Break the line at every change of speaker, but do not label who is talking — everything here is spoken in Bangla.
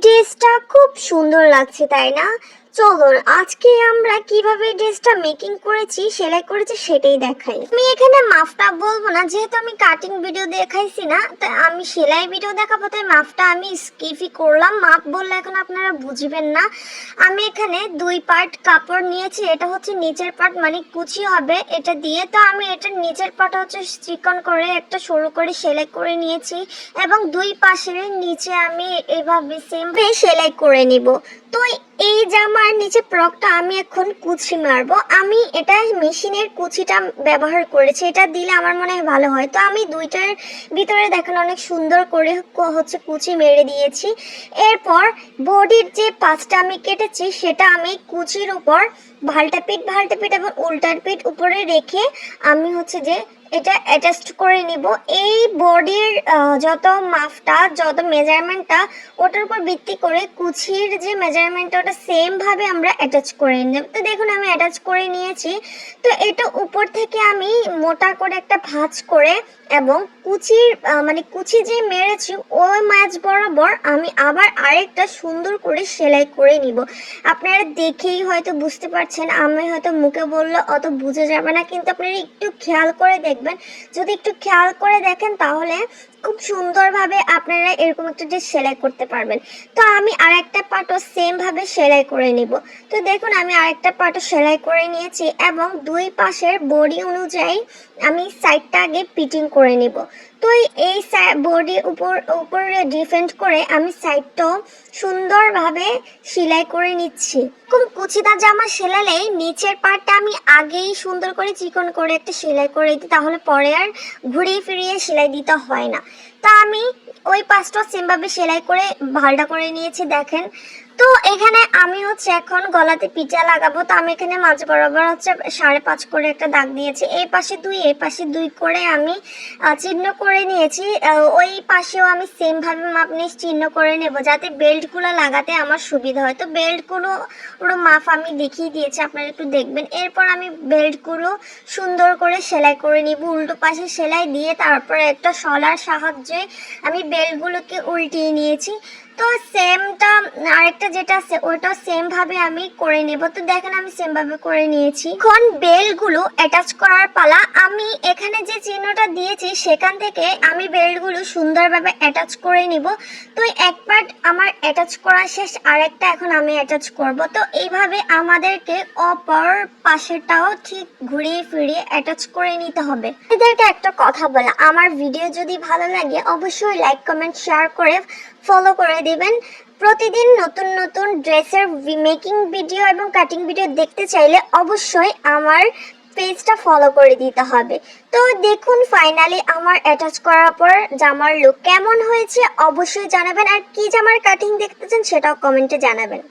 ড্রেসটা খুব সুন্দর লাগছে তাই না? চলুন, আজকে আমরা কীভাবে ড্রেসটা মেকিং করেছি, সেলাই করেছি সেটাই দেখাই। আমি এখানে মাফটা বলব না, যেহেতু আমি কাটিং ভিডিও দেখাইছি না তাই আমি সেলাই ভিডিও দেখাবো, তাই মাফটা আমি স্কিপই করলাম। মাপ বললে এখন আপনারা বুঝবেন না। আমি এখানে দুই পার্ট কাপড় নিয়েছি, এটা হচ্ছে নিচের পার্ট মানে কুচি হবে এটা দিয়ে। তো আমি এটা নিচের পার্ট হচ্ছে চিকন করে একটা সরু করে সেলাই করে নিয়েছি, এবং দুই পাশের নিচে আমি এভাবে সেম সেলাই করে নিব। তো এই জামার নিচে প্রকটা আমি এখন কুচি মারবো। আমি এটা মেশিনের কুচিটা ব্যবহার করেছি। এটা দিলে আমার মনে হয় ভালো হয়। তো আমি দুইটার ভিতরে দেখেন অনেক সুন্দর করে হচ্ছে কুচি মেরে দিয়েছি। এরপর বডির যে পাঁচটা আমি কেটেছি, সেটা আমি কুচির উপর ভাল্টা পিঠ ভাল্টা পিঠ এবং উল্টার পিঠ উপরে রেখে আমি হচ্ছে যে এটা অ্যাডজাস্ট করে নিব। এই বডির যত মাপটা, যত মেজারমেন্টটা ওটার উপর ভিত্তি করে কুচির যে মেজারমেন্টটা ওটা সেমভাবে আমরা অ্যাটাচ করে নেব তো দেখুন, আমি অ্যাটাচ করে নিয়েছি। তো এটা উপর থেকে আমি মোটা করে একটা ভাঁজ করে এবং কুচির মানে কুচি যে মেরেছি, ওই মাছ বরাবর আমি আবার আরেকটা সুন্দর করে সেলাই করে নিব। আপনারা দেখেই হয়তো বুঝতে পারছেন, আমি হয়তো মুখে বললে অত বুঝে যাবে না, কিন্তু আপনারা একটু খেয়াল করে দেখবেন। যদি একটু খেয়াল করে দেখেন তাহলে খুব সুন্দরভাবে আপনারা এরকম একটা ড্রেস সেলাই করতে পারবেন। তো আমি আরেকটা পাটও সেম ভাবে সেলাই করে নিব। তো দেখুন, আমি আরেকটা পাটও সেলাই করে নিয়েছি এবং দুই পাশের বডি অনুযায়ী আমি সাইডটা আগে পিটিং করে নিব। তো এই বডি উপর, উপরে ডিফেন্ড করে আমি সাইডটাও সুন্দরভাবে সেলাই করে নিচ্ছি। খুব কুচিদার জামা সেলালে নিচের পাটটা আমি আগেই সুন্দর করে চিকন করে একটা সেলাই করে দিই, তাহলে পরে আর ঘুরিয়ে ফিরিয়ে সেলাই দিতে হয় না। তা আমি ওই পাঁচটা সেমভাবে সেলাই করে ভালটা করে নিয়েছি, দেখেন। তো এখানে আমি হচ্ছে এখন গলাতে পিঠা লাগাবো। তো আমি এখানে মাঝ বরাবর হচ্ছে সাড়ে পাঁচ করে একটা দাগ দিয়েছি এই পাশে দুই, এই পাশে দুই করে আমি চিহ্ন করে নিয়েছি। ওই পাশেও আমি সেমভাবে মাপ নিয়ে চিহ্ন করে নেব যাতে বেল্টগুলো লাগাতে আমার সুবিধা হয়। তো বেল্টগুলো পুরো মাপ আমি দেখিয়ে দিয়েছি, আপনারা একটু দেখবেন। এরপর আমি বেল্টগুলো সুন্দর করে সেলাই করে নিব। উল্টো পাশে সেলাই দিয়ে তারপরে একটা শলার সাহায্যে আমি বেল্টগুলোকে উল্টিয়ে নিয়েছি। তো সেমটা আরেকটা যেটা আছে, ওটা সেম ভাবে আমি করে নেব। তো দেখেন, আমি সেম ভাবে করে নিয়েছি। এখন বেল্টগুলো অ্যাটাচ করার পালা, আমি এখানে যে চিহ্নটা দিয়েছি, সেখান থেকে আমি বেল্টগুলো সুন্দরভাবে অ্যাটাচ করে নিব। তো এক পার্ট আমার অ্যাটাচ করা শেষ, আরেকটা এখন আমি অ্যাটাচ করব। তো এইভাবে আমাদেরকে অপর পাশেটাও ঠিক ঘুরিয়ে ফিরিয়ে অ্যাটাচ করে নিতে হবে। এদেরকে একটা কথা বলা, আমার ভিডিও যদি ভালো লাগে, অবশ্যই লাইক কমেন্ট শেয়ার করে ফলো করে দিবেন। প্রতিদিন নতুন নতুন ড্রেসের মেকিং ভিডিও এবং কাটিং ভিডিও দেখতে চাইলে অবশ্যই আমার পেজটা ফলো করে দিতে হবে। তো দেখুন ফাইনালি আমার অ্যাটাচ করার পর জামার লুক কেমন হয়েছে অবশ্যই জানাবেন। আর কি জামার কাটিং দেখতে চান সেটাও কমেন্টে জানাবেন।